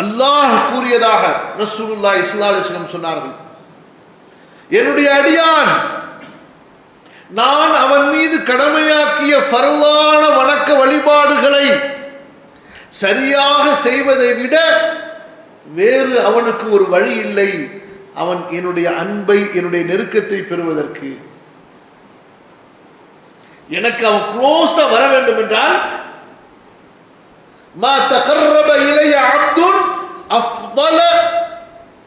அல்லாஹ் கூறியதாக ரசூலுல்லா ஸல்லல்லாஹு சொன்னார்கள். என்னுடைய அடியான் நான் அவன் மீது கடமையாக்கிய பரவான வணக்க வழிபாடுகளை சரியாக செய்வதை விட வேறு அவனுக்கு ஒரு வழி இல்லை. அவன் என்னுடைய அன்பை என்னுடைய நெருக்கத்தை பெறுவதற்கு. எனக்கு அவன் க்ளோஸா வர வேண்டும் என்றால் மா தகர்ரப இளைய அப்துன் அஃதல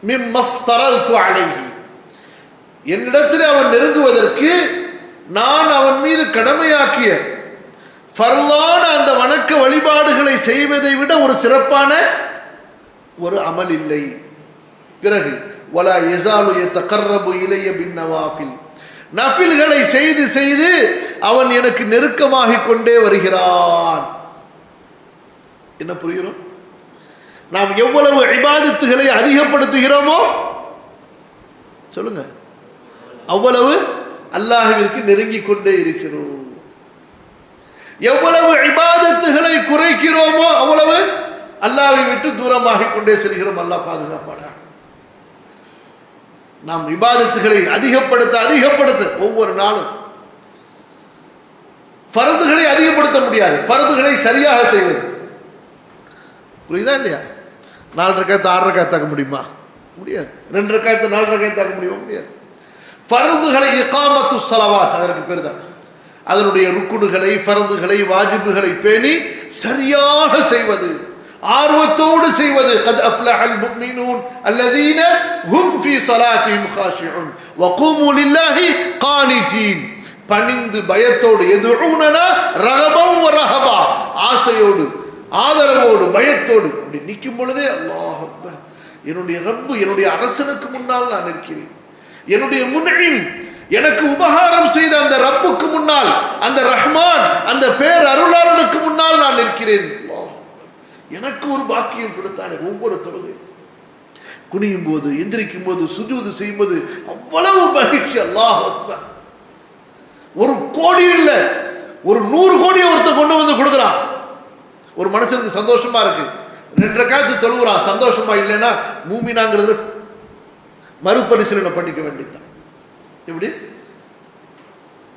மிம்ம ஃப்தரல்து என்னிடத்தில் அவன் நெருங்குவதற்கு நான் அவன் மீது கடமையாக்கிய ஃபர்லான அந்த வணக்க வழிபாடுகளை செய்வதை விட ஒரு சிறப்பான ஒரு அமல் இல்லை. பிறகு வலா எசாலுய தகர்ரபு இளைய பின் நவாஃபில். நஃபில்களை செய்து செய்து அவன் எனக்கு நெருக்கமாகிக் கொண்டே வருகிறான். என்ன புரிகிறோம்? நாம் எவ்வளவு இபாதத்துகளை அதிகப்படுத்துகிறோமோ? சொல்லுங்க. அவ்வளவு அல்லாஹிற்கு நெருங்கிக் கொண்டே இருக்கிறோம். எவ்வளவு இபாதத்துகளை குறைக்கிறோமோ அவ்வளவு அல்லாவை விட்டு தூரமாக கொண்டே செல்கிறோம். அல்லாஹ் பாதுகாப்பாடா நாம் இபாதத்துகளை அதிகப்படுத்த அதிகப்படுத்த ஒவ்வொரு நாளும் பரதுகளை அதிகப்படுத்த முடியாது. பரதுகளை சரியாக செய்வது. புரியுதா இல்லையா? நாலு ரக்காயத்தை ஆறு ரக்காயத்தாக்க முடியுமா முடியாது ரெண்டு ரக்காயத்தை நாலு ரக்காயத்தாக்க முடியுமா முடியாது ஃபரதுகளை இகாமத்து சலவாத் அதற்கு பேர் தான் அதனுடைய ருக்குனுகளை ஃபரதுகளை வாஜிபுகளை பேணி சரியாக செய்வது ஆர்வத்தோடு செய்வது قد أفلح المؤمنون الذين هم في صلاتهم خاشعون وقوموا لله قانتين பணிந்து பயத்தோடு எதுனா ரகபம் ரகபா ஆசையோடு ஆதரவோடு பயத்தோடு அப்படி நிற்கும் பொழுதே அல்லாஹ் அக்பர் என்னுடைய ரப்பு என்னுடைய அரசனுக்கு முன்னால் நான் நிற்கிறேன். என்னுடைய முன்னின் எனக்கு உபகாரம் செய்த அந்த ரப்புக்கு முன்னால் அந்த ரஹ்மான் அந்த பேர் அருளாளனுக்கு முன்னால் நான் நிற்கிறேன். எனக்கு ஒரு பாக்கியம் கொடுத்தானே ஒவ்வொரு தொழுகையும் குனியும் போது எந்திரிக்கும் போது சுஜூது செய்யும் போது அவ்வளவு மகிழ்ச்சி அல்லாஹ் ஒரு கோடி இல்லை ஒரு நூறு கோடியை ஒருத்தர் கொண்டு வந்து கொடுக்குறான். ஒரு மனுஷனுக்கு சந்தோஷமாக இருக்குது ரெண்டரை காய்ச்சி தொழுகிறான் சந்தோஷமாக இல்லைன்னா மூமினாங்கிறதுல மறுபரிசீலனை பண்ணிக்க வேண்டியதுதான். எப்படி?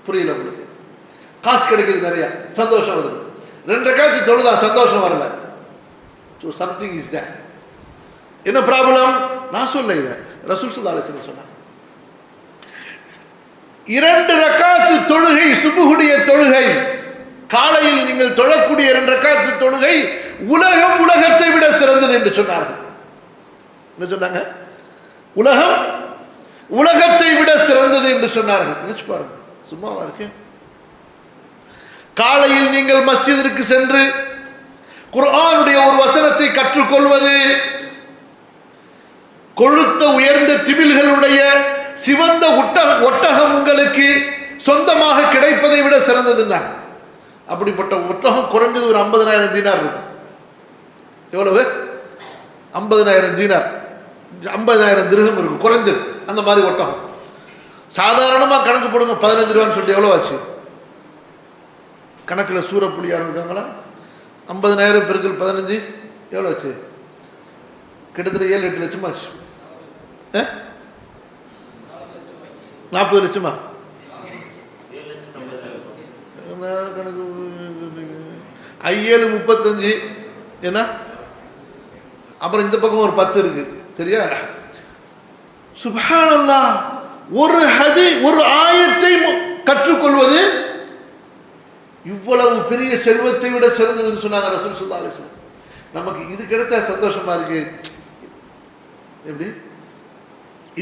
புரியல உங்களுக்கு? காசு கிடைக்குது நிறையா சந்தோஷம் வருது. ரெண்டரை காய்ச்சி தொழுதான் சந்தோஷம் வரல. ஸோ சம்திங் இஸ் தேட் என்ன ப்ராப்ளம் நான் சொல்ல இதை. ரசூல் சுல்லா அலிஸ்லம் சொன்னாங்க. இரண்டு ரக்காத்து தொழுகை சுபுகுடைய தொழுகை. காலையில் நீங்கள் தொழக்கூடிய இரண்டு ரக்காத்து தொழுகை உலகம் உலகத்தை விட சிறந்தது என்று சொன்னார்கள். என்ன சொன்னாங்க? உலகம் உலகத்தை விட சிறந்தது என்று சொன்னார்கள். நினைச்சு பாருங்க சும்மாவா இருக்கு? காலையில் நீங்கள் மஸ்ஜிதிற்கு சென்று குர்ஆனுடைய ஒரு வசனத்தை கற்றுக்கொள்வது கொழுத்த உயர்ந்த திமில்களுடைய சிவந்த ஒட்டகம் உங்களுக்கு சொந்தமாக கிடைப்பதை விட சிறந்ததுன்னா. அப்படிப்பட்ட ஒட்டகம் குறைஞ்சது ஒரு ஐம்பதனாயிரம் தீனார் இருக்கும். எவ்வளவு? ஐம்பதனாயிரம் தீனார். ஐம்பதாயிரம் திருகம் இருக்கும். குறைஞ்சது அந்த மாதிரி ஒட்டகம். சாதாரணமாக கணக்கு போடுங்க பதினஞ்சு ரூபான்னு சொல்லிட்டு எவ்வளோ ஆச்சு? கணக்கில் சூரப்புலியார் இருக்காங்களா? ஐம்பதனாயிரம் பெருக்கள் பதினஞ்சு எவ்வளோ ஆச்சு? கிட்டத்தட்ட ஏழு எட்டு லட்சமாச்சு. ஆச்சு ஆ? நாற்பது லட்சமா? நேரம் கணக்கு? ஐஏழு முப்பத்தஞ்சு. என்ன? அப்புறம் இந்த பக்கம் ஒரு பத்து இருக்கு. சரியா? சுபானல்லா ஒரு ஹதி ஒரு ஆயத்தை கற்றுக்கொள்வது இவ்வளவு பெரிய செல்வத்தை விட சிறந்ததுன்னு சொன்னாங்க ரசூல் சுல்லா அலிஸ்லாம் நமக்கு இது கிடைத்த சந்தோஷமா இருக்கு. எப்படி?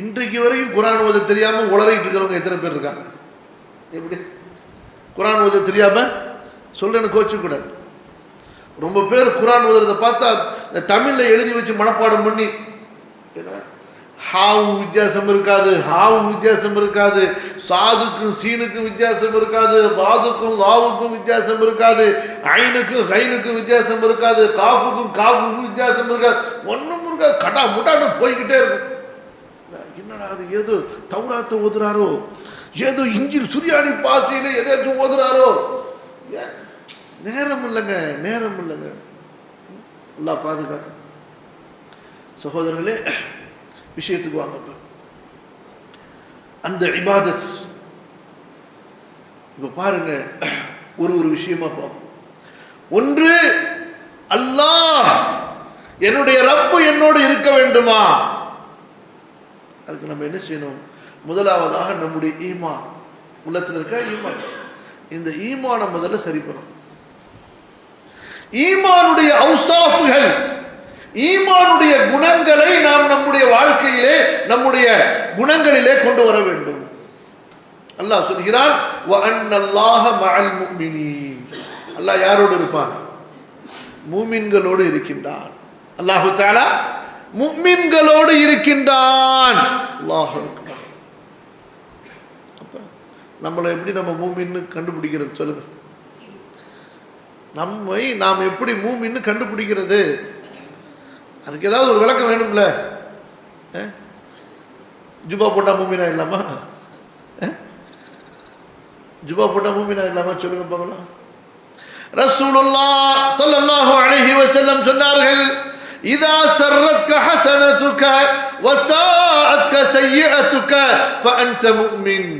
இன்றைக்கு வரைக்கும் குரான் ஓத தெரியாமல் உளறிட்டு இருக்கிறவங்க எத்தனை பேர் இருக்காங்க? எப்படி? குரான் ஓத தெரியாம சொல்றேன்னு கோச்சிக்கூடாது ரொம்ப பேர் குரான் ஓதுறதை பார்த்தா இந்த எழுதி வச்சு மனப்பாடம் பண்ணி ஏன்னா ஹாவும் வித்தியாசம் இருக்காது ஹாவும் வித்தியாசம் இருக்காது சாதுக்கும் சீனுக்கும் வித்தியாசம் இருக்காது தாதுக்கும் லாவுக்கும் வித்தியாசம் இருக்காது ஐனுக்கும் ஹைனுக்கும் வித்தியாசம் இருக்காது காஃபுக்கும் காஃபுக்கும் வித்தியாசம் இருக்காது ஒன்றும் இருக்காது கடா முட்டான்னு போய்கிட்டே இருக்கும். என்னடா அது ஏதோ தௌராத்தை ஓதுறாரோ? ஏதோ இஞ்சில் சுரியானி பாசையில் எதாச்சும் ஓதுறாரோ? ஏன்? நேரம் இல்லைங்க நேரம் இல்லைங்க எல்லாம் பாதுகாக்கும். சகோதரர்களே விஷயத்துக்கு வாங்க அந்த இபாதத். இப்போ பாருங்க ஒரு ஒரு விஷயமா பார்ப்போம். ஒன்று அல்லாஹ் என்னுடைய ரப்பு என்னோடு இருக்க வேண்டுமா? அதுக்கு நம்ம என்ன செய்யணும்? முதலாவதாக நம்முடைய ஈமான். உள்ளத்தில் இருக்க? ஈமான். இந்த ஈமானை முதல்ல சரி பண்ணணும். ஈமானுடைய அவுசாஃபுகள் ஈமானுடைய குணங்களை நாம் நம்முடைய வாழ்க்கையிலே நம்முடைய குணங்களிலே கொண்டு வர வேண்டும். அல்லாஹ் சொல்கிறான் "வ அல்லாஹ் யாரோடு இருப்பான்? மூமின்களோடு இருக்கின்றான். அல்லாஹு தாலா முக்மின்களோடு இருக்கின்றான். அல்லாஹ் அப்ப நம்மளை எப்படி நம்ம மூமின்னு கண்டுபிடிக்கிறது சொல்லுங்க. நம்மை நாம் எப்படி மூமின்னு கண்டுபிடிக்கிறது? அதுக்கு ஏதாவது ஒரு விளக்கம் வேணும்ல? ஜுபா போட்டால் மூமினா இல்லாமா? ஜுபா போட்டால் மூமினா இல்லாமா சொல்லுங்க பார்க்கலாம். ரசூலுல்லா ஸல்லல்லாஹு அலைஹி வஸல்லம் சொன்னார்கள் இதா சர்ரத்க ஹஸனதுக வஸாஅத்க சய்யிஅதுக ஃபஅன்த முஃமின்.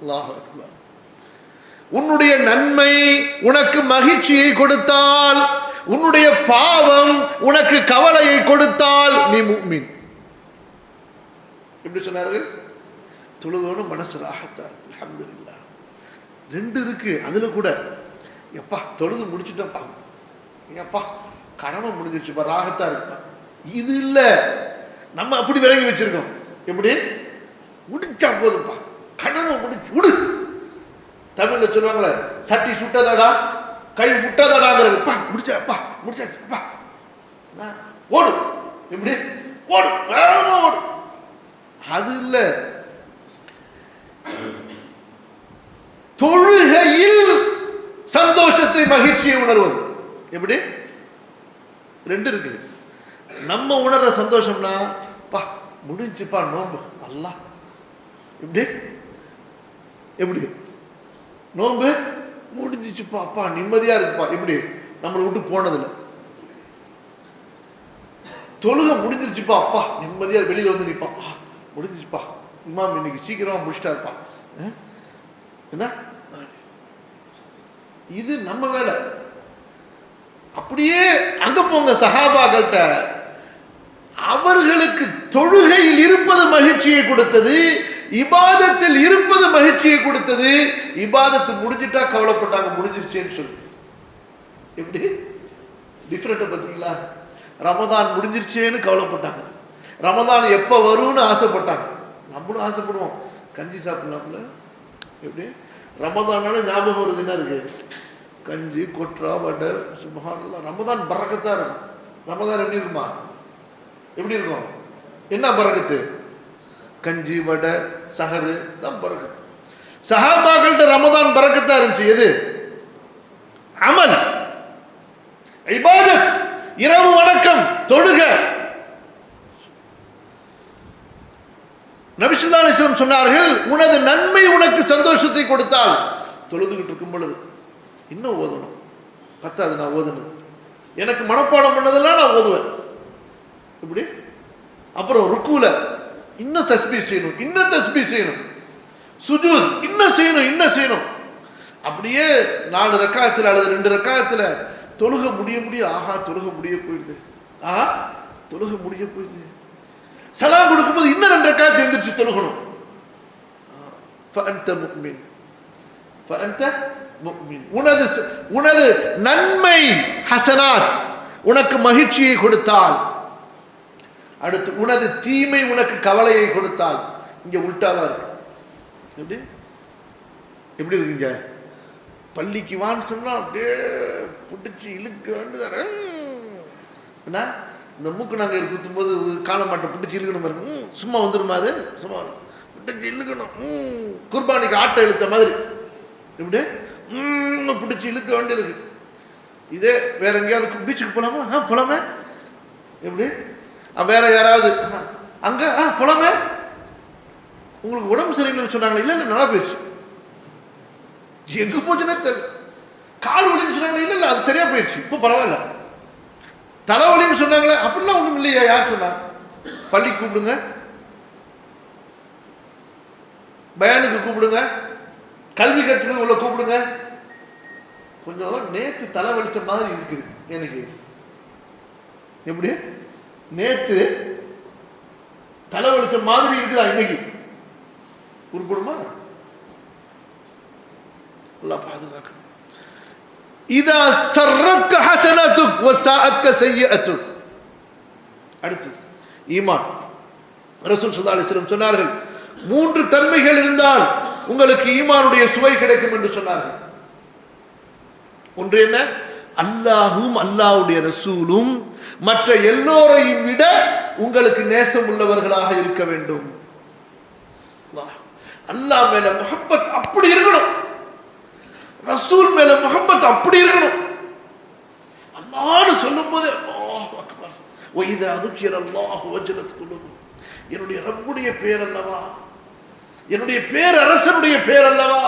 அல்லாஹ் அக்பர். உன்னுடைய நன்மை உனக்கு மகிழ்ச்சியை கொடுத்தால் உன்னுடைய பாவம் உனக்கு கவலையை கொடுத்தால் நீ மீன் எப்படி சொன்னார்கள்? தொழுதோனும் மனசு ராகத்தார் இல்லா ரெண்டு இருக்கு அதுல கூட எப்பா தொழுது முடிச்சுட்டப்பா ஏப்பா கடமை முடிஞ்சிருச்சுப்பா ராகத்தா இருப்பா இது இல்லை நம்ம அப்படி விளங்கி வச்சிருக்கோம். எப்படி? முடிச்சா போதுப்பா கடமை முடிச்சு விடு. தமிழ்ல சொல்லுவாங்களே சட்டி சுட்டதாடா கை முட்டதாடாங்கிறது. பா முடிச்சாப்பா முடிச்சாச்சுப்பா ஓடு. எப்படி? ஓடு. வேகமாக ஓடு. அது இல்லை. தொழுகையில் சந்தோஷத்தை மகிழ்ச்சியை உணர்வது. எப்படி? ரெண்டு இருக்கு. நம்ம உணர்ற சந்தோஷம்னா பா முடிஞ்சுப்பா நோன்பு. அல்லாஹ். எப்படி? எப்படி? நோன்பு முடிஞ்சிச்சுப்பா அப்பா நிம்மதியா இருக்குப்பா எப்படி? நம்மளை விட்டு போனதில்லை. தொழுக முடிஞ்சிருச்சுப்பா அப்பா நிம்மதியா வெளியில வந்து நிற்பான் ஆ, முடிஞ்சிச்சுப்பா. இமாம் இன்னைக்கு சீக்கிரமா முடிச்சிட்டாருப்பா. அஹ்? என்ன? இது நம்ம வேலை. அப்படியே அங்க போங்க சஹாபாக்கள்கிட்ட. அவர்களுக்கு தொழுகையில் இருப்பது மகிழ்ச்சியை கொடுத்தது. இபாதத்தில் இருப்பது மகிழ்ச்சியை கொடுத்தது. இபாதத்து முடிஞ்சிட்டா கவலைப்பட்டாங்க முடிஞ்சிருச்சேன்னு சொல்லி. எப்படி? டிஃப்ரெண்ட்டை பார்த்தீங்களா? ரமதான் முடிஞ்சிருச்சேன்னு கவலைப்பட்டாங்க. ரமதான் எப்போ வரும்னு ஆசைப்பட்டாங்க. நம்மளும் ஆசைப்படுவோம். கஞ்சி சாப்பிட்லாம்ல? எப்படி? ரமதானால ஞாபகம் வருது என்ன இருக்கு? கஞ்சி கொட்ரா வடை சுபஹானல்லாஹ் ரமதான் பறக்கத்தான் இருக்கும். ரமதான் எப்படி இருக்குமா? எப்படி இருக்கும்? என்ன பறக்கத்து? கஞ்சி வடை சஹரு தான் பறக்கத்து சஹாபாக்கள்கிட்ட ரமதான் பறக்கத்தா இருந்துச்சு. எது? அமல். இபாதத். இரவு வணக்கம். தொழுக. நபிசுல்லா சொன்னார்கள் உனது நன்மை உனக்கு சந்தோஷத்தை கொடுத்தால். தொழுதுகிட்டு இருக்கும் பொழுது இன்னும் ஓதணும். பத்தாது நான் ஓதுனது. எனக்கு மனப்பாடம் பண்ணதெல்லாம் நான் ஓதுவேன். இப்படி அப்புறம் ருக்குல இன்னும் தஸ்பி செய்யணும் இன்னும் தஸ்பி செய்யணும். சுஜூத் இன்னும் செய்யணும் இன்னும் செய்யணும். அப்படியே நாலு ரக்காயத்தில் அல்லது ரெண்டு ரக்காயத்தில் தொழுக முடிய முடிய ஆஹா தொழுக முடிய போயிடுது. ஆஹா தொழுக முடிய போயிடுது. சலாம் கொடுக்கும்போது இன்னும் ரெண்டு ரக்காயத்தை எந்திரிச்சு தொழுகணும். ஃபஅன்த முஃமின் ஃபஅன்த முஃமின் உனது உனது நன்மை ஹசனாத் உனக்கு மகிழ்ச்சியை கொடுத்தால். அடுத்து உனது தீமை உனக்கு கவலையை கொடுத்தால். இங்கே உல்டாவா இருக்கு எப்படி? எப்படி இருக்கீங்க? பள்ளிக்கு வான்னு சொன்னால் அப்படியே பிடிச்சி இழுக்க வேண்டியதானே என்ன? இந்த மூக்கு நாங்கள் குத்தும்போது காலமாட்டை பிடிச்சி இழுக்கணும் பாருங்க. சும்மா வந்துடுமா அது? சும்மா வரும். பிடிச்சி இழுக்கணும். ம், குர்பானிக்கு ஆட்டை இழுத்த மாதிரி. இப்படி பிடிச்சி இழுக்க வேண்டியிருக்கு இதே வேற எங்கேயாவது பீச்சுக்கு போகலாமா ஆ போகலாமே எப்படி? வேற யாராவது? ஆ, அங்க ஆ போலாமே. உங்களுக்கு உடம்பு சரியில்லைன்னு சொன்னாங்களே? இல்லை இல்லை நல்லா போயிடுச்சு. எங்க போச்சுன்னே தெரியல. கால் வலின்னு சொன்னாங்களே? இல்லை இல்லை அது சரியா போயிடுச்சு. இப்போ பரவாயில்ல. தலைவலின்னு சொன்னாங்களே அப்படிலாம் ஒன்றும் இல்லையா யார் சொன்னா? பள்ளி கூப்பிடுங்க. பயானுக்கு கூப்பிடுங்க. கல்வி கற்றுக்கு உள்ள கூப்பிடுங்க. கொஞ்சம் நேற்று தலை மாதிரி இருக்குது எனக்கு. எப்படி? நேத்து தலைவலிச்ச மாதிரி இருக்குதா இன்னைக்கு? உருப்படுமா? நல்லா பாதுகாக்கணும். இதா சர்ரத்க ஹசனத்துக் வசாஅத்க சய்யிஅத்துக் அடுத்து ஈமான். ரசூல் ஸல்லல்லாஹு சொன்னார்கள் மூன்று தன்மைகள் இருந்தால் உங்களுக்கு ஈமானுடைய சுவை கிடைக்கும் என்று சொன்னார்கள். ஒன்று என்ன? அல்லாஹும் அல்லாஹுடைய ரசூலும் மற்ற எல்லோரையும் விட உங்களுக்கு நேசம் உள்ளவர்களாக இருக்க வேண்டும். அல்லாஹ் அல்லாஹ் மேல முகப்பத் அப்படி இருக்கணும். ரசூல் மேல முகப்பத் அப்படி இருக்கணும். அல்லாஹ்னு சொல்லும் போது அக்பர். ஒய்து அதுக்கிற அல்லாஹ் வஜ்ரத் குலுபு என்னுடைய ரப்புடைய பேர் அல்லவா? என்னுடைய பேரரசனுடைய பேர் அல்லவா?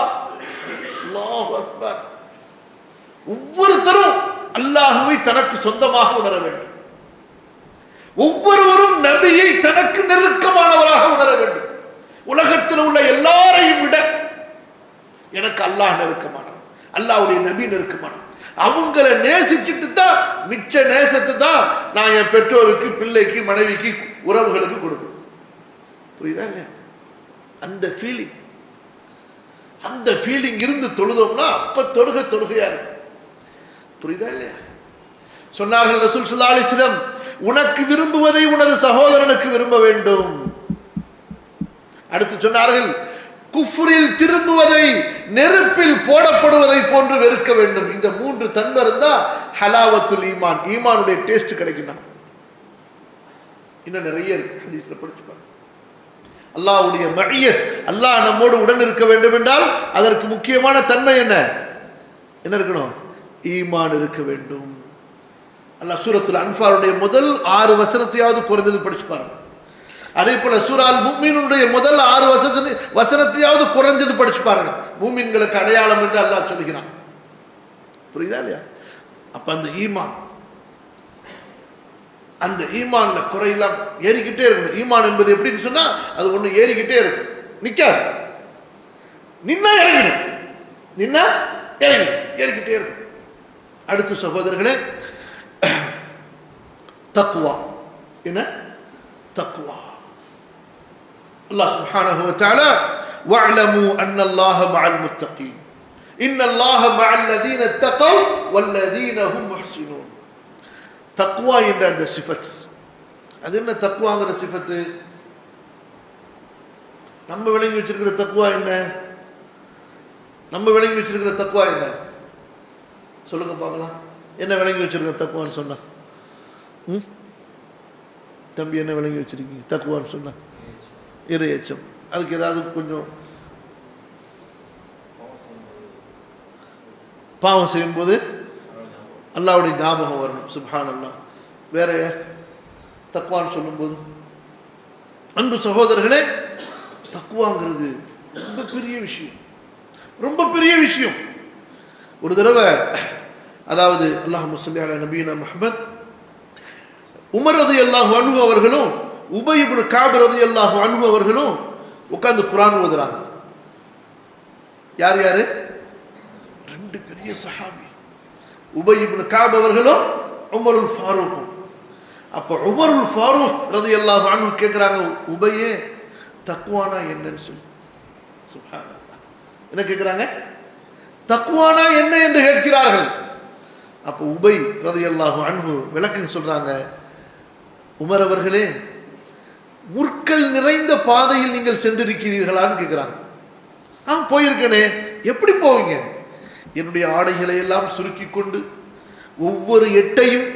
அல்லாஹ் அக்பர். ஒவ்வொருத்தரும் அல்லாஹுவை தனக்கு சொந்தமாக உணர வேண்டும். ஒவ்வொருவரும் நபியை தனக்கு நெருக்கமானவராக உணர வேண்டும். உலகத்தில் உள்ள எல்லாரையும் விட எனக்கு அல்லாஹ் நெருக்கமானவன். அல்லாவுடைய நபி நெருக்கமானவன். அவங்கள நேசிச்சுட்டு தான் மிச்ச நேசத்தை தான் நான் என் பெற்றோருக்கு பிள்ளைக்கு மனைவிக்கு உறவுகளுக்கு கொடுப்பேன். புரியுதா இல்லையா? அந்த ஃபீலிங் அந்த ஃபீலிங் இருந்து தொழுதோம்னா அப்ப தொழுக தொழுகையா இருக்கும். புரியுதா இல்லையா? சொன்னார்கள் ரசூல் ஸல்லல்லாஹு உனக்கு விரும்புவதை உனது சகோதரனுக்கு விரும்ப வேண்டும். அடுத்து சொன்னார்கள் குஃபுரில் திரும்புவதை நெருப்பில் போடப்படுவதை போன்று வெறுக்க வேண்டும். இந்த மூன்று தன்மை இருந்தா ஹலாவத்துல் ஈமான். ஈமானுடைய டேஸ்ட் கிடைக்கணும் இன்னும் நிறைய இருக்கு. ஹதீஸ்ல படிச்சு அல்லாவுடைய அல்லாஹ்வுடைய அல்லாஹ் நம்மோடு உடன் இருக்க வேண்டும் என்றால் அதற்கு முக்கியமான தன்மை என்ன? என்ன இருக்கணும்? ஈமான் இருக்க வேண்டும். அல்ல சூரத்துல அன்பாருடைய முதல் ஆறு வசனத்தையாவது குறைந்தது படிச்சு பாருங்க. அதே போல சூரால் பூமியினுடைய முதல் ஆறு வசனத்தை வசனத்தையாவது குறைஞ்சது படிச்சு பாருங்க. மூமின்களுக்கு அடையாளம் என்று அல்லாஹ் சொல்லுகிறான் புரியுதா இல்லையா? அப்ப அந்த ஈமான். அந்த ஈமான்ல குறையெல்லாம் ஏறிக்கிட்டே இருக்கணும். ஈமான் என்பது எப்படின்னு சொன்னா அது ஒண்ணு ஏறிக்கிட்டே இருக்கும். நிக்காது. நின்னா இறங்கணும் நின்னா இறங்கணும் ஏறிக்கிட்டே இருக்கும். அடுத்த சகோதரர்களே தக்குவா என்ன? தக்குவா அல்லாஹ் சுப்ஹானஹு வ தஆலா வஅலமு அன்னல்லாஹ மஅல் முத்தகீன். இன்னல்லாஹ மஅல் லதீன தகவ் வல்லதீன ஹும் முஹ்சினூன். தக்வா என்ற அந்த சிஃபத். அது என்ன தக்குவாங்கிற சிஃபத்து? நம்ம விளங்கி வச்சிருக்கிற தக்குவா என்ன? நம்ம விளங்கி வச்சிருக்கிற தக்குவா என்ன? சொல்லுங்க பார்க்கலாம். என்ன விளங்கி வச்சிருக்க தக்குவான்னு சொன்னா? ம்? தம்பி என்ன விளங்கி வச்சிருக்கீங்க? தக்குவான்னு சொன்னா. இறையச்சம் அதுக்கு ஏதாவது கொஞ்சம் பாவம் செய்யும்போது அல்லாவுடைய ஞாபகம் வரணும். சுப்ஹான் அல்லா வேற தக்குவான்னு சொல்லும்போது அன்பு சகோதரர்களே தக்குவாங்கிறது ரொம்ப பெரிய விஷயம். ரொம்ப பெரிய விஷயம். ஒரு தடவை அதாவது அல்லாஹ் முஸ்லியான நபீனா முஹம்மத் உமரது எல்லாஹ் அல்லாஹ் அன்பு அவர்களும் உபயிபுன் காப் ரதி அல்லாஹ் அவர்களும் உட்கார்ந்து குரான் ஓதுறாங்க. யார் யார்? ரெண்டு பெரிய சஹாபி. உபயிபுன் காப் அவர்களும் உமருல் ஃபாரூக்கும். அப்போ உமருல் ஃபாரூக் ரது எல்லா அன்பு கேட்குறாங்க உபையே தக்குவானா என்னன்னு சொல்லி. சுஹாங்க என்ன கேட்குறாங்க தக்குவானா என்ன? என்று கேட்கிறார்கள். அப்போ உபை ரதையல்லாஹு அன்பு விளக்குன்னு சொல்கிறாங்க உமர் அவர்களே முற்கள் நிறைந்த பாதையில் நீங்கள் சென்றிருக்கிறீர்களான்னு கேட்குறாங்க ஆ போயிருக்கனே எப்படி போவீங்க? என்னுடைய ஆடைகளை எல்லாம் சுருக்கி கொண்டு ஒவ்வொரு எட்டையும்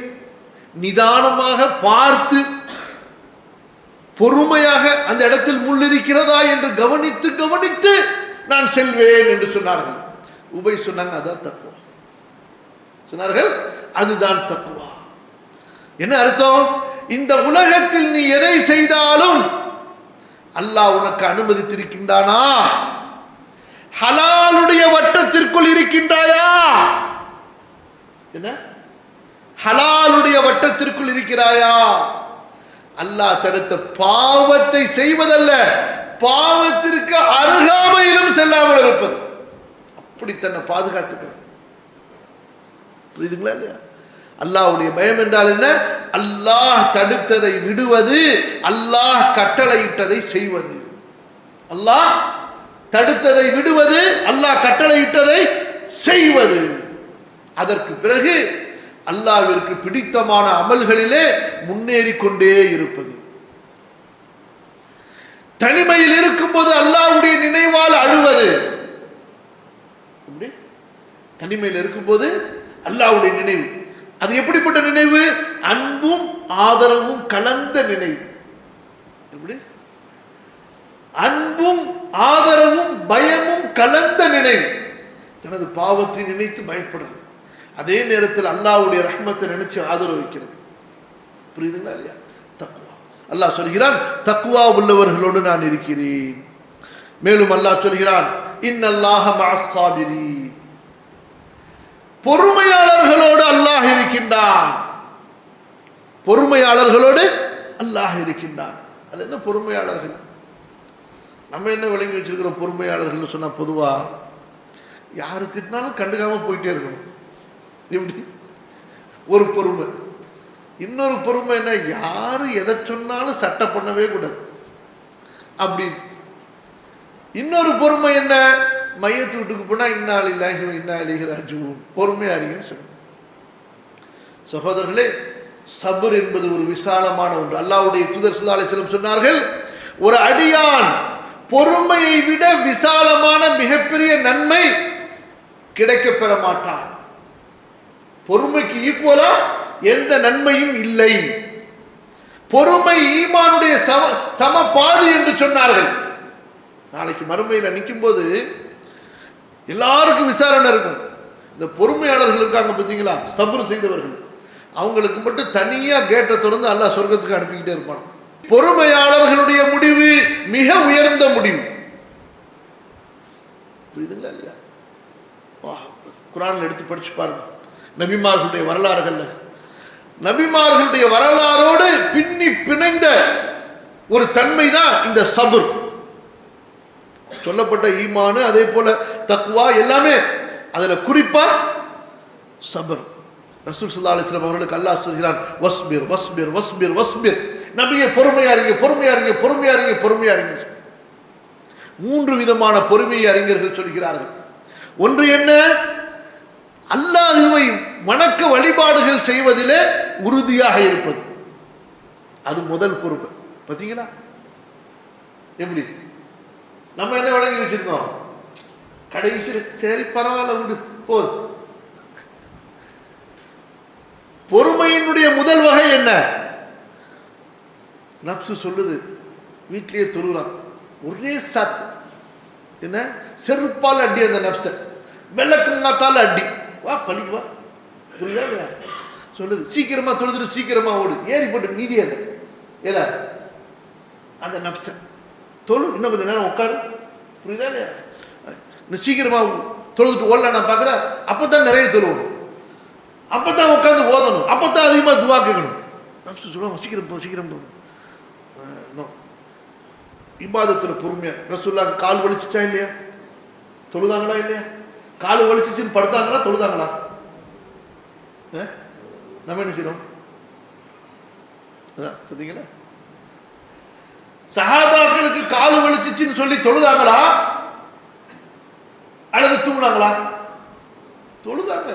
நிதானமாக பார்த்து பொறுமையாக அந்த இடத்தில் முள் இருக்கிறதா என்று கவனித்து கவனித்து நான் செல்வேன் என்று சொன்னார்கள். உபை சொன்னாங்க அதான் தக்குவா. சொன்னார்கள் அதுதான் தக்குவா. என்ன அர்த்தம்? இந்த உலகத்தில் நீ எதை செய்தாலும் அல்லாஹ் உனக்கு அனுமதித்திருக்கின்றானா? ஹலாலுடைய வட்டத்திற்குள் இருக்கின்றாயா? என்ன? ஹலாலுடைய வட்டத்திற்குள் இருக்கிறாயா? அல்லாஹ் தடுத்த பாவத்தை செய்வதல்ல பாவத்திற்கு அருகாமையிலும் செல்லாமல் இருப்பது. அப்படி தன்னை பாதுகாத்துக்கிறான். புரியுதுங்களா இல்லையா? அல்லாஹ்வுடைய பயம் என்றால் என்ன? அல்லாஹ் தடுத்ததை விடுவது அல்லாஹ் கட்டளையிட்டதை செய்வது. அல்லாஹ் தடுத்ததை விடுவது அல்லாஹ் கட்டளையிட்டதை செய்வது. அதற்கு பிறகு அல்லாவிற்கு பிடித்தமான அமல்களிலே முன்னேறி கொண்டே இருப்பது. தனிமையில் இருக்கும்போது அல்லாஹ்வுடைய நினைவால் அழுவது. தனிமையில் இருக்கும்போது அல்லாஹ்வுடைய நினைவு. அது எப்படிப்பட்ட நினைவு? அன்பும் ஆதரவும் கலந்த நினைவு. எப்படி? அன்பும் ஆதரவும் பயமும் கலந்த நினைவு. தனது பாவத்தை நினைத்து பயப்படுறது. அதே நேரத்தில் அல்லாவுடைய ரஹ்மத்தை நினைச்சு ஆதரவு வைக்கிறது. புரியுதுங்களா இல்லையா? தக்குவா அல்லாஹ் சொல்கிறான் தக்குவா உள்ளவர்களோடு நான் இருக்கிறேன். மேலும் அல்லாஹ் சொல்கிறான் இன்னல்லாஹ மஅஸ்ஸாபிரீன் பொறுமையாளர்களோடு அல்லாஹ் இருக்கின்றான். பொறுமையாளர்களோடு அல்லாஹ் இருக்கின்றான். அது என்ன பொறுமையாளர்கள்? நம்ம என்ன விளங்கி வச்சிருக்கிறோம் பொறுமையாளர்கள்னு சொன்னால் பொதுவாக யார் திட்டினாலும் கண்டுக்காமல் போயிட்டே இருக்கணும். எப்படி? ஒரு பொறுமை. இன்னொரு பொறுமை என்ன? யார் எதை சொன்னாலும் சட்டை பண்ணவே கூடாது. அப்படி. இன்னொரு பொறுமை என்ன? மையத்து வீட்டுக்கு போனால் இன்னாள் இல்லாஹி இன்னா அலிஹராஜு பொறுமையாக இருங்கன்னு சொல்லுவோம் சகோதரர்களே சபர் என்பது ஒரு விசாலமான ஒன்று. அல்லாவுடைய தூதர் சுல்லா சொன்னார்கள் ஒரு அடியான் பொறுமையை விட விசாலமான மிகப்பெரிய நன்மை கிடைக்கப் பெற மாட்டான். பொறுமைக்கு ஈக்குவலா எந்த நன்மையும் இல்லை. பொறுமை ஈமானுடைய சம சம பாதி என்று சொன்னார்கள். நாளைக்கு மறுமையில் நிற்கும்போது எல்லாருக்கும் விசாரணை இருக்கும். இந்த பொறுமையாளர்கள் இருக்காங்க பார்த்தீங்களா? சபர் செய்தவர்கள். அவங்களுக்கு மட்டும் தனியாக கேட்டை திறந்து அல்லாஹ் சொர்க்கத்துக்கு அனுப்பிக்கிட்டே இருப்பான். பொறுமையாளர்களுடைய முடிவு மிக உயர்ந்த முடிவு. புரியுதுங்களா இல்லையா? வா, குரான் எடுத்து படிச்சு பாருங்க. நபிமார்களுடைய வரலாறுகள்ல. நபிமார்களுடைய வரலாறோடு பின்னி பிணைந்த ஒரு தன்மை தான் இந்த சபுர். சொல்லப்பட்ட ஈமானு அதே போல தக்குவா எல்லாமே. அதில் குறிப்பா சபர். ரசூல் சுல்லா அலிஸ்லாம் அவர்களுக்கு அல்லாஹ் சொல்கிறான் வஸ்பிர் வஸ்பிர் வஸ்பிர் வஸ்பிர். நபியை பொறுமையா இருங்க பொறுமையா இருங்க பொறுமையா இருங்க பொறுமையா இருங்க. மூன்று விதமான பொறுமையை அறிஞர்கள் சொல்கிறார்கள். ஒன்று என்ன? அல்லாஹுவை வணக்க வழிபாடுகள் செய்வதிலே உறுதியாக இருப்பது. அது முதல் பொறுப்பு. பார்த்தீங்களா எப்படி? நம்ம என்ன வழங்கி வச்சிருந்தோம் கடைசியில் சரி பரவாயில்ல விடு போது பொறுமையினுடைய முதல் வகை என்ன? நப்சு சொல்லுது வீட்டிலேயே தொழுகிறான். ஒரே சாத்து. என்ன? செருப்பால் அடி அந்த நப்சை. வெள்ளக்குங்காத்தால் அடி. வா பழிக்கு வா. புரியுதா இல்லையா? சொல்லுது சீக்கிரமாக தொழுதுட்டு சீக்கிரமாக ஓடு. ஏறி போட்டு மீதி அதை ஏதா அந்த நப்சை. தொழு. இன்னும் கொஞ்சம் நேரம் உட்காரு. புரியுதா இல்லையா? இன்னும் சீக்கிரமாக தொழுதுட்டு ஓடல நான் பார்க்குறேன். அப்போ தான் நிறைய தொழுவணும் அப்போ தான் உட்காந்து ஓதணும். அப்போ தான் அதிகமாக துவா கேட்கணும். நப்சு சொல்லுவாங்க சீக்கிரம் போ சீக்கிரம் போ. நோ. இபாதத்தில் பொறுமையாக ரசூல்லாக்கு கால் வலிச்சிச்சா இல்லையா? தொழுதாங்களா இல்லையா? கால் வலிச்சிச்சுன்னு படுத்தாங்களா தொழுதாங்களா? ஆ? நம்ம என்ன செய்யணும்? அதான் பார்த்தீங்களா? சகாபாக்களுக்கு கால் வலிச்சிச்சுன்னு சொல்லி தொழுதாங்களா? அல்லது தூங்குனாங்களா? தொழுதாங்க.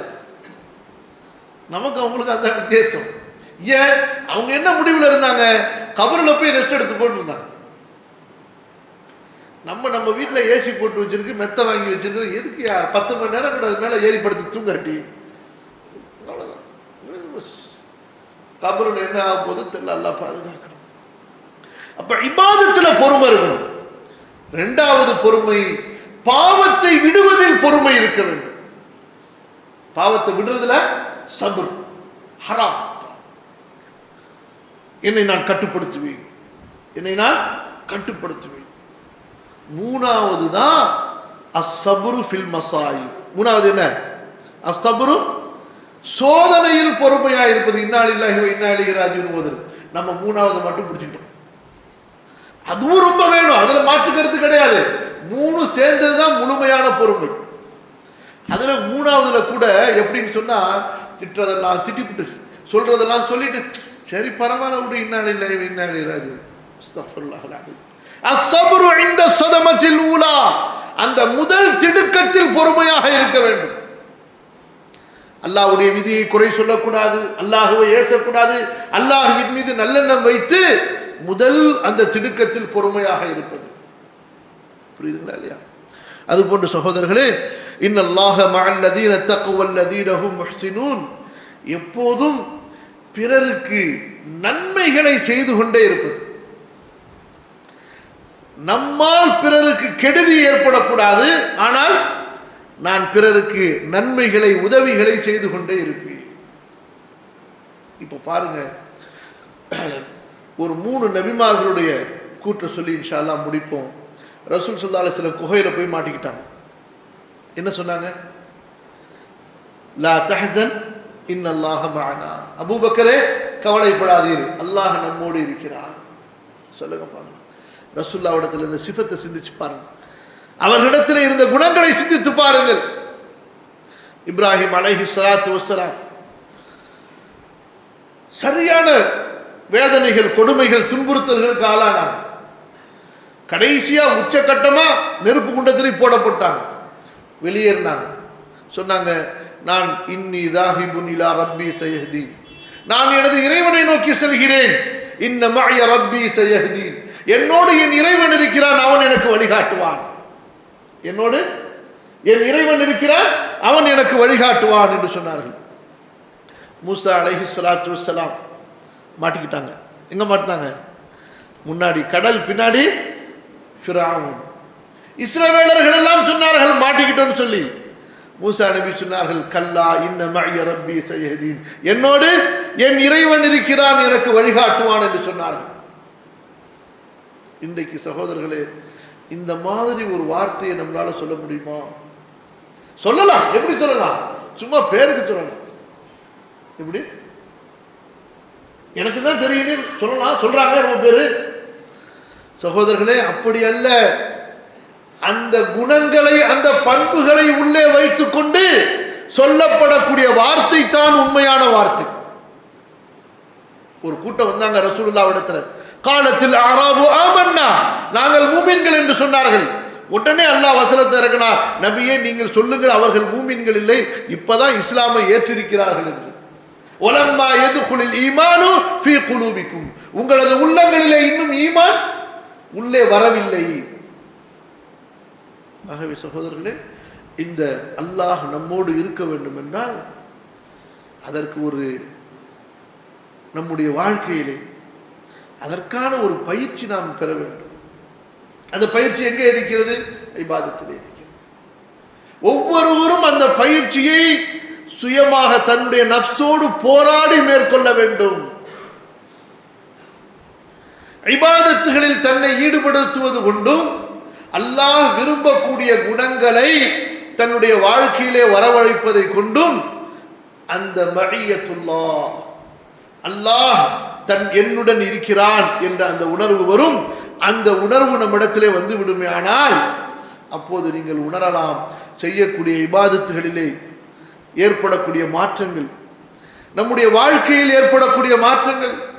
நமக்கு அவங்களுக்கு அந்த வித்தியாசம். ஏன்? அவங்க என்ன முடிவில் இருந்தாங்க? கபரில் போய் ரெஸ்ட் எடுத்து போட்டு இருந்தாங்க நம்ம நம்ம வீட்டில் ஏசி போட்டு வச்சிருக்கு மெத்த வாங்கி வச்சிருக்கிறோம் எதுக்கு பத்து மணி நேரம் கூட அது மேலே ஏறி படுத்து தூங்காட்டி. அவ்வளோதான் கபரில் என்ன ஆக போதும் தெரியல எல்லாம் பாதுகாக்கணும். அப்ப இபாதத்தில் பொறுமை இருக்கணும். ரெண்டாவது பொறுமை பாவத்தை விடுவதில் பொறுமை இருக்க வேண்டும். பாவத்தை விடுறதுல சபர் ஹராம். என்னை நான் கட்டுப்படுத்துவேன். என்னை நான் கட்டுப்படுத்துவேன். மூணாவது தான் அசபுரு ஃபில் மசாயி மூணாவது என்ன? அசபுரு சோதனையில் பொறுமையா இருப்பது. இன்னாலில்லாஹி வ நம்ம மூணாவது மட்டும் பிடிச்சிக்கிட்டோம். அதுவும் ரொம்ப வேணும். அதுல மாற்றுக்கிறது கிடையாது. மூணு சேர்ந்தது தான் முழுமையான பொறுமை. அதில் மூணாவதுல கூட எப்படின்னு சொன்னா திட்டுறதெல்லாம் திட்டிப்புட்டு சொல்றதெல்லாம் சொல்லிட்டு சரி பரவாயில்ல விடு இன்னாலில்லை இன்னாலே ராஜு அசபுரு இந்த சதமத்தில் ஊலா. அந்த முதல் திடுக்கத்தில் பொறுமையாக இருக்க வேண்டும். அல்லாஹ்வுடைய விதியை குறை சொல்லக்கூடாது. அல்லாஹுவை ஏசக்கூடாது. அல்லாஹுவின் மீது நல்லெண்ணம் வைத்து முதல் அந்த திடுக்கத்தில் பொறுமையாக இருப்பது. புரியுதுங்களா இல்லையா? அது போன்ற சகோதரர்களே இன்னல்லாஹ தக்குவல் தக்வல்லதீனஹும் முஹ்சினூன். எப்போதும் பிறருக்கு நன்மைகளை செய்து கொண்டே இருப்பது. நம்மால் பிறருக்கு கெடுதி ஏற்படக்கூடாது ஆனால் நான் பிறருக்கு நன்மைகளை உதவிகளை செய்து கொண்டே இருப்பேன். இப்போ பாருங்க ஒரு மூணு நபிமார்களுடைய கூற்றை சொல்லி இன்ஷா அல்லாஹ் முடிப்போம். ரசூல் சல்லா சில குகையில் போய் மாட்டிக்கிட்டாங்க. என்ன சொன்னாங்க? லா தஹசன் இன்னல்லாஹ மஅனா. அபூபக்கரே கவலைப்படாதீர். அல்லாஹ் நம்மோடு இருக்கிறார். சொல்லுங்க பாருங்க. ரசுல்லாவிடத்தில் இந்த சிஃபத்தை சிந்திச்சு பாருங்க. அவர்களிடத்தில் இருந்த குணங்களை சிந்தித்து பாருங்கள். இப்ராஹிம் அலஹி சலாத்து வசலாம் சரியான வேதனைகள் கொடுமைகள் துன்புறுத்தல்களுக்கு ஆளானாங்க. கடைசியா உச்சக்கட்டமா நெருப்பு குண்டத்திலே போடப்பட்டாங்க. வெளியேறினாங்க. சொன்னாங்க நான் இன்னி தாஹிபுன் இலா ரப்பி சயஹ்தீன் நான் எனது இறைவனை நோக்கி செல்கிறேன். இன்ன மாய ரப்பி சயஹ்தீன் என்னோடு என் இறைவன் இருக்கிறான் அவன் எனக்கு வழிகாட்டுவான். என்னோடு? என் இறைவன் இருக்கிறான் அவன் எனக்கு வழிகாட்டுவான் என்று சொன்னார்கள். மூசா அலஹி சலாத்து வலாம் மாட்டிக்கிட்டாங்க. எங்க மாட்டினாங்க? முன்னாடி கடல் பின்னாடி ஃபிராவும் இஸ்ரவேலர்கள் எல்லாம் சொன்னார்கள் மாட்டிக்கிட்டோன்னு சொல்லி. மூசா நபி சொன்னார்கள் கல்லா இன்ன ரப்பி சையதீன். என்னோடு என் இறைவன் இருக்கிறான் எனக்கு வழிகாட்டுவான் என்று சொன்னார்கள். இன்றைக்கு சகோதரர்களே இந்த மாதிரி ஒரு வார்த்தையை நம்மளால சொல்ல முடியுமா? சொல்லலாம். எப்படி சொல்லலாம்? சும்மா பேருக்கு சொல்லலாம் எப்படி? எனக்கு தான் தெரியும் சொல்லலாம் சொல்கிறாங்க ரொம்ப பேர். சகோதரர்களே அப்படி அல்ல. அந்த குணங்களை அந்த பண்புகளை உள்ளே வைத்துக்கொண்டு சொல்லப்படக்கூடிய வார்த்தை தான் உண்மையான வார்த்தை. ஒரு கூட்டம் வந்தாங்க ரசூலுல்லாவிடத்துல காலத்தில் ஆராபு ஆமன்னா. நாங்கள் மூமின்கள் என்று சொன்னார்கள். உடனே அல்லாஹ் வசனத்தை இறக்கினா நபியே நீங்கள் சொல்லுங்கள் அவர்கள் மூமின்கள் இல்லை. இப்பதான் இஸ்லாமை ஏற்றிருக்கிறார்கள் என்று. ஒலம்மா எதுகுலில் ஈமானு ஃபீ குலூபிக்கும். உங்களது உள்ளங்களிலே இன்னும் ஈமான் உள்ளே வரவில்லை. ஆகவே சகோதரர்களே இந்த அல்லாஹ் நம்மோடு இருக்க வேண்டும் என்றால் அதற்கு ஒரு நம்முடைய வாழ்க்கையிலே அதற்கான ஒரு பயிற்சி நாம் பெற வேண்டும். அந்த பயிற்சி எங்கே இருக்கிறது? இபாதத்திலே இருக்கிறது. ஒவ்வொருவரும் அந்த பயிற்சியை சுயமாக தன்னுடைய நப்சோடு போராடி மேற்கொள்ள வேண்டும். இபாதத்துகளில் தன்னை ஈடுபடுத்துவது கொண்டும் அல்லாஹ் விரும்பக்கூடிய குணங்களை தன்னுடைய வாழ்க்கையிலே வரவழைப்பதை கொண்டும் அந்த மழியத்துல்லா அல்லாஹ் தன் என்னுடன் இருக்கிறான் என்ற அந்த உணர்வு வரும். அந்த உணர்வு நம்மிடத்திலே வந்து விடுமே ஆனால் அப்போது நீங்கள் உணரலாம். செய்யக்கூடிய இபாதத்துகளிலே ஏற்படக்கூடிய மாற்றங்கள். நம்முடைய வாழ்க்கையில் ஏற்படக்கூடிய மாற்றங்கள்.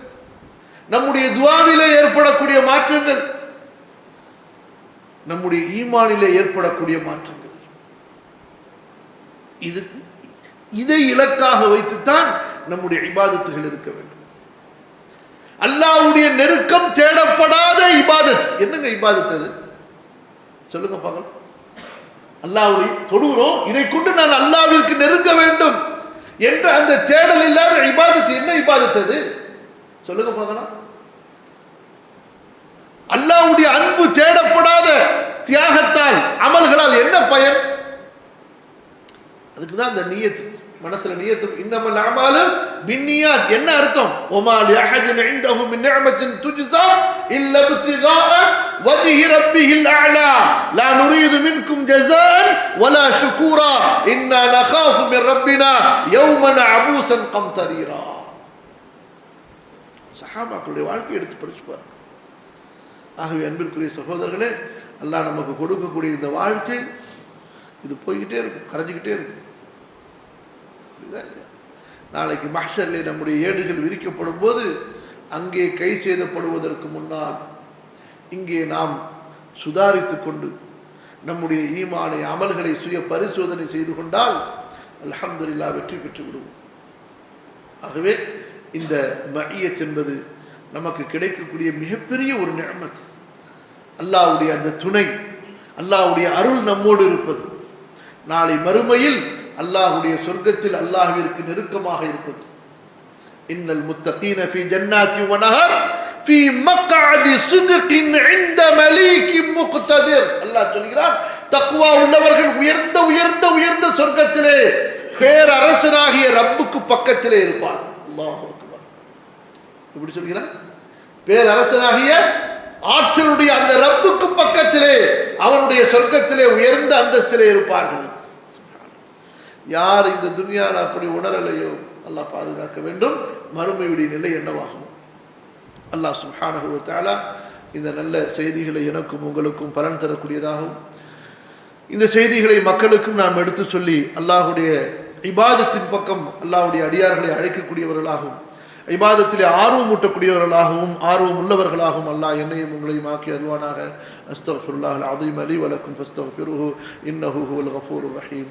நம்முடைய துவாவிலே ஏற்படக்கூடிய மாற்றங்கள். நம்முடைய ஈமானிலே ஏற்படக்கூடிய மாற்றங்கள். இது இதை இலக்காக வைத்துத்தான் நம்முடைய இபாதத்துகள் இருக்க வேண்டும். அல்லாஹ்வுடைய நெருக்கம் தேடப்படாத இபாதத். என்னங்க இபாதத் அது? சொல்லுங்க பார்க்கலாம். அல்லாவுடைய தொடுகிறோம் இதை கொண்டு நான் அல்லாவிற்கு நெருங்க வேண்டும் என்ற அந்த தேடல் இல்லாத இபாதத்து என்ன இபாதத்தது சொல்லுங்க பார்க்கலாம். அல்லாஹ்வுடைய அன்பு தேடப்படாத தியாகத்தால் அமல்களால் என்ன பயன்? அதுக்கு தான் அந்த நீயத்து. மனசுல நியத்து இன்னமல் அமாலும் பின்னியாத். என்ன அர்த்தம்? ஒமா லிஅஹதின் இண்டஹு மின் நிஅமத்தின் துஜ்ஸா இல்ல இப்திகாஅ வஜ்ஹி ரப்பிஹில் அலா. லா நுரீது மின்கும் ஜஸான் வலா ஷுகூரா. இன்னா நகாஃபு மின் ரப்பினா யௌமன் அபூசன் கம்தரீரா. சஹாபாக்களுடைய வாழ்க்கையை எடுத்து படிச்சு பாருங்க. ஆகவே அன்பிற்குரிய சகோதரர்களே அல்லாஹ் நமக்கு கொடுக்கக்கூடிய இந்த வாழ்க்கை இது போய்கிட்டே இருக்கும் கரைஞ்சிக்கிட்டே இருக்கும். இதுதான் இல்லையா நாளைக்கு மஹ்ஷரில் நம்முடைய ஏடுகள் விரிக்கப்படும் போது அங்கே கை செய்தப்படுவதற்கு முன்னால் இங்கே நாம் சுதாரித்து கொண்டு நம்முடைய ஈமானை அமல்களை சுய பரிசோதனை செய்து கொண்டால் அலமதுல்லா வெற்றி பெற்று விடுவோம். ஆகவே இந்த மையச் என்பது நமக்கு கிடைக்கக்கூடிய மிகப்பெரிய ஒரு நிழமத் அல்லாவுடைய அந்த துணை அல்லாவுடைய அருள் நம்மோடு இருப்பது. நாளை மறுமையில் அல்லாஹ்வுடைய சொர்க்கத்தில் அல்லாஹ்விற்கு நெருக்கமாக இருப்பது. இன்னல் முத்தகீன ஃபி ஜன்னாத்தி வனஹர் ஃபி மக்அதி சித்கின் இந்த மலீகின் முக்ததிர். அல்லாஹ் சொல்கிறான் தக்குவா உள்ளவர்கள் உயர்ந்த உயர்ந்த உயர்ந்த சொர்க்கத்திலே பேரரசனாகிய ரப்புக்கு பக்கத்திலே இருப்பார். அல்லாஹ் அக்பர். இப்படி சொல்கிறான். பேரரசனாகிய ஆற்றலுடைய அந்த ரப்புக்கு பக்கத்திலே அவனுடைய சொர்க்கத்திலே உயர்ந்த அந்தஸ்திலே இருப்பார்கள். யார் இந்த துன்யாவில் அப்படி உணரலையோ அல்லாஹ் பாதுகாக்க வேண்டும். மறுமையுடைய நிலை என்னவாகும்? அல்லாஹ் சுப்ஹானஹு இந்த நல்ல செய்திகளை எனக்கும் உங்களுக்கும் பலன் தரக்கூடியதாகவும் இந்த செய்திகளை மக்களுக்கும் நாம் எடுத்து சொல்லி அல்லாஹுடைய இபாதத்தின் பக்கம் அல்லாஹுடைய அடியார்களை அழைக்கக்கூடியவர்களாகவும் இபாதத்திலே ஆர்வம் ஊட்டக்கூடியவர்களாகவும் ஆர்வம் உள்ளவர்களாகவும் அல்லாஹ் என்னையும் உங்களையும் ஆக்கி அருவானாக அஸ்தஃபுல்லாஹ் அதையும் அலி வலக்கும் ஃபஸ்தஃபிருஹு இன்னஹூ ஹுவல் கஃபூர் ரஹீம்.